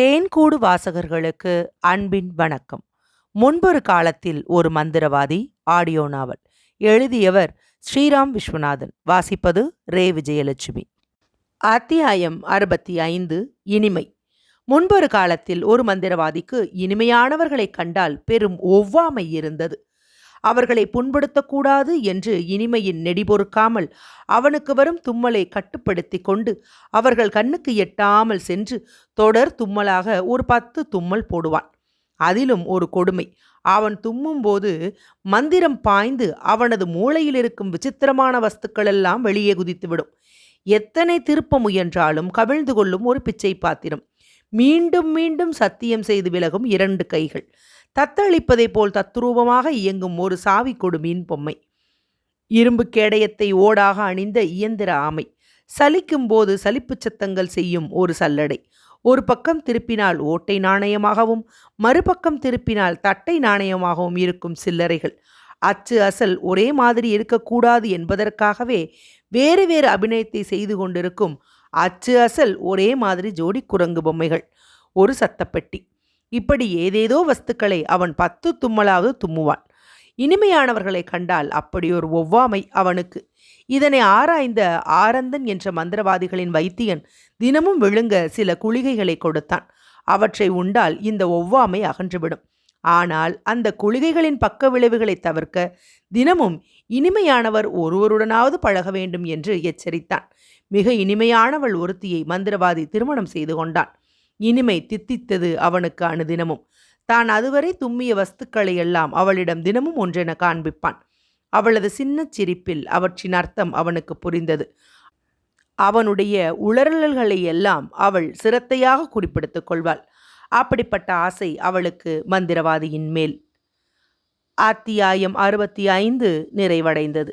தேன்கூடு வாசகர்களுக்கு அன்பின் வணக்கம். முன்பொரு காலத்தில் ஒரு மந்திரவாதி ஆடியோ நாவல் எழுதியவர் ஸ்ரீராம் விஸ்வநாதன். வாசிப்பது ரே. விஜயலட்சுமி. அத்தியாயம் அறுபத்தி ஐந்து இனிமை. முன்பொரு காலத்தில் ஒரு மந்திரவாதிக்கு இனிமையானவர்களைக் கண்டால் பெரும் ஒவ்வாமை இருந்தது. அவர்களை புண்படுத்தக்கூடாது என்று இனிமையின் நெடி பொறுக்காமல் அவனுக்கு வரும் தும்மலை கட்டுப்படுத்தி கொண்டு அவர்கள் கண்ணுக்கு எட்டாமல் சென்று தொடர் தும்மலாக ஒரு பத்து தும்மல் போடுவான். அதிலும் ஒரு கொடுமை. அவன் தும்மும்போது மந்திரம் பாய்ந்து அவனது மூளையில் இருக்கும் விசித்திரமான வஸ்துக்களெல்லாம் வெளியே குதித்துவிடும். எத்தனை திருப்ப முயன்றாலும் கவிழ்ந்து கொள்ளும் ஒரு பிச்சை பாத்திரம். மீண்டும் மீண்டும் சத்தியம் செய்து விலகும் இரண்டு கைகள். தத்தளிப்பதைப் போல் தத்ரூபமாக இயங்கும் ஒரு சாவி கொடு மீன் பொம்மை. இரும்பு கேடயத்தை ஓடாக அணிந்த இயந்திர ஆமை. சலிக்கும் போது சலிப்புச் சத்தங்கள் செய்யும் ஒரு சல்லடை. ஒரு பக்கம் திருப்பினால் ஓட்டை நாணயமாகவும் மறுபக்கம் திருப்பினால் தட்டை நாணயமாகவும் இருக்கும் சில்லறைகள். அச்சு அசல் ஒரே மாதிரி இருக்கக்கூடாது என்பதற்காகவே வேறு வேறு அபிநயத்தை செய்து கொண்டிருக்கும் அச்சு அசல் ஒரே மாதிரி ஜோடி குரங்கு பொம்மைகள். ஒரு சத்தப்பெட்டி. இப்படி ஏதேதோ வஸ்துக்களை அவன் பத்து தும்மலாவது தும்முவான். இனிமையானவர்களை கண்டால் அப்படி ஒரு ஒவ்வாமை அவனுக்கு. இதனை ஆராய்ந்த ஆரந்தன் என்ற மந்திரவாதிகளின் வைத்தியன் தினமும் விழுங்க சில குளிகைகளை கொடுத்தான். அவற்றை உண்டால் இந்த ஒவ்வாமை அகன்றுவிடும். ஆனால் அந்த குளிகைகளின் பக்க விளைவுகளை தவிர்க்க தினமும் இனிமையானவர் ஒருவருடனாவது பழக வேண்டும் என்று எச்சரித்தான். மிக இனிமையானவள் ஒருத்தியை மந்திரவாதி திருமணம் செய்து கொண்டான். இனிமை தித்தித்தது அவனுக்கு அனுதினமும். தான் அதுவரை தும்மிய வஸ்துக்களை எல்லாம் அவளிடம் தினமும் ஒன்றென காண்பிப்பான். அவளது சின்னச் சிரிப்பில் அவற்றின் அர்த்தம் அவனுக்கு புரிந்தது. அவனுடைய உளறல்களை எல்லாம் அவள் சிரத்தையாக குறிப்பிடுத்துக் கொள்வாள். அப்படிப்பட்ட ஆசை அவளுக்கு மந்திரவாதியின் மேல். அத்தியாயம் அறுபத்தி ஐந்து நிறைவடைந்தது.